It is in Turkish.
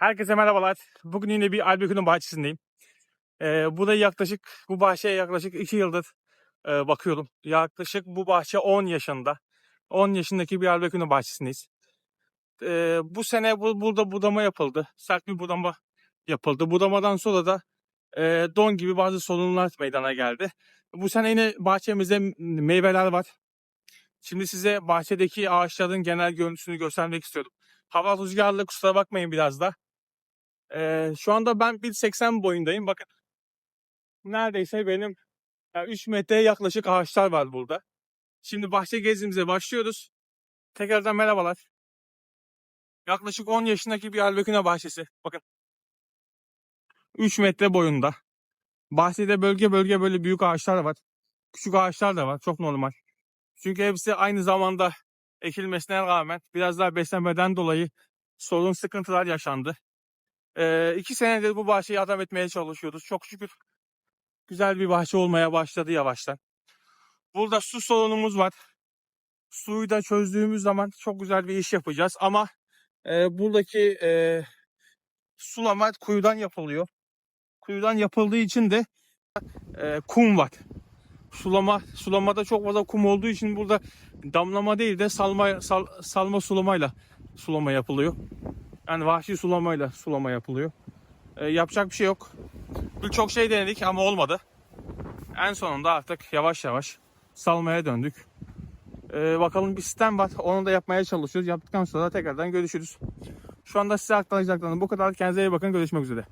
Herkese merhabalar. Bugün yine bir Albekü'nün bahçesindeyim. Ee, bu da yaklaşık, bu bahçeye yaklaşık 2 yıldır e, bakıyorum. Yaklaşık bu bahçe 10 yaşında. 10 yaşındaki bir Albekü'nün bahçesindeyiz. Ee, bu sene bu, burada budama yapıldı. Sert bir budama yapıldı. Budamadan sonra da e, don gibi bazı sorunlar meydana geldi. Bu sene yine bahçemizde meyveler var. Şimdi size bahçedeki ağaçların genel görüntüsünü göstermek istiyorum. Hava rüzgarlı kusura bakmayın biraz da. Ee, şu anda ben 1.80 boyundayım. Bakın neredeyse benim yani 3 metreye yaklaşık ağaçlar var burada. Şimdi bahçe gezimize başlıyoruz. Tekrardan merhabalar. Yaklaşık 10 yaşındaki bir albeküne bahçesi. Bakın. 3 metre boyunda. Bahçede bölge bölge böyle büyük ağaçlar var. Küçük ağaçlar da var. Çok normal. Çünkü hepsi aynı zamanda ekilmesine rağmen biraz daha beslenmeden dolayı sorun sıkıntılar yaşandı. Ee, iki senedir bu bahçeyi adam etmeye çalışıyoruz. Çok şükür güzel bir bahçe olmaya başladı yavaştan. Burada su sorunumuz var. Suyu da çözdüğümüz zaman çok güzel bir iş yapacağız. Ama e, buradaki e, sulama kuyudan yapılıyor. Kuyudan yapıldığı için de e, kum var. Sulama sulamada çok fazla kum olduğu için burada damlama değil de salma sal- salma sulamayla sulama yapılıyor. Yani vahşi sulamayla sulama yapılıyor. E, yapacak bir şey yok. Birçok şey denedik ama olmadı. En sonunda artık yavaş yavaş salmaya döndük. E, bakalım bir sistem var. Onu da yapmaya çalışıyoruz. Yaptıktan sonra tekrardan görüşürüz. Şu anda size aktaracaklarım bu kadar. Kendinize iyi bakın. Görüşmek üzere.